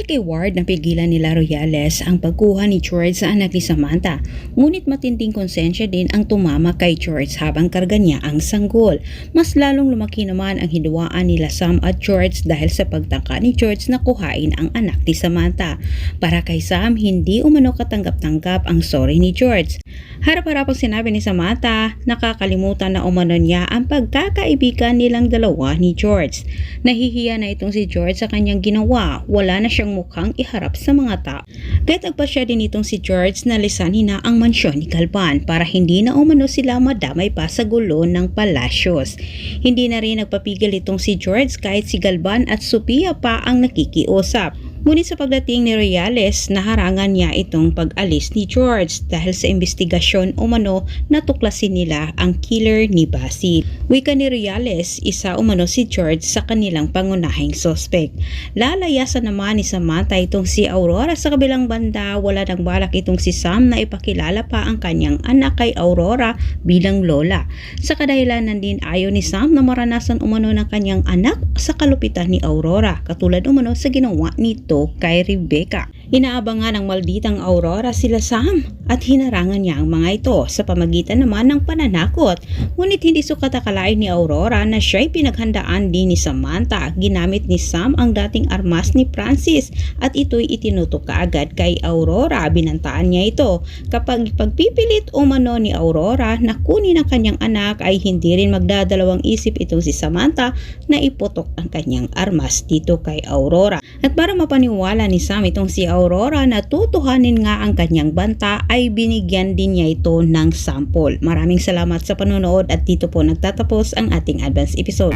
kay Ward na pigilan nila Royales ang pagkuha ni George sa anak ni Samantha. Ngunit matinding konsensya din ang tumama kay George habang karga niya ang sanggol. Mas lalong lumaki naman ang hinuwaan nila Sam at George dahil sa pagtangka ni George na kuhain ang anak ni Samantha. Para kay Sam, hindi umano katanggap-tanggap ang sorry ni George. Harap-harapang sinabi ni Samantha, nakakalimutan na umano niya ang pagkakaibigan nilang dalawa ni George. Nahihiya na itong si George sa kanyang ginawa, wala na siyang mukhang iharap sa mga tao. Kaya nagpasya din itong si George na lisanin na ang mansyon ni Galvan para hindi na umano sila madamay pa sa gulo ng palasyos. Hindi na rin nagpapigil itong si George kahit si Galvan at Sophia pa ang nakikiusap. Ngunit sa pagdating ni Royales, naharangan niya itong pag-alis ni George dahil sa investigasyon umano natuklasin nila ang killer ni Basil. Wika ni Royales, isa umano si George sa kanilang pangunahing sospek. Lalayasan naman ni Samantha itong si Aurora sa kabilang banda, wala nang balak itong si Sam na ipakilala pa ang kanyang anak kay Aurora bilang lola. Sa kadahilanan din ayaw ni Sam na maranasan umano ng kanyang anak sa kalupitan ni Aurora, katulad umano sa ginawa nito kay Rebecca. Inaabangan ng malditang Aurora sila Sam at hinarangan niya ang mga ito sa pamagitan naman ng pananakot. Ngunit hindi sukat akalain ni Aurora na siya'y pinaghandaan din ni Samantha. Ginamit ni Sam ang dating armas ni Francis at ito'y itinutok kaagad kay Aurora. Binantaan niya ito. Kapag pagpipilit umano ni Aurora na kunin ang kanyang anak ay hindi rin magdadalawang isip itong si Samantha na iputok ang kanyang armas dito kay Aurora. At para mapaniwala ni Sam itong si Aurora na tutuhanin nga ang kanyang banta ay binigyan din niya ito ng sample. Maraming salamat sa panonood at dito po nagtatapos ang ating advance episode.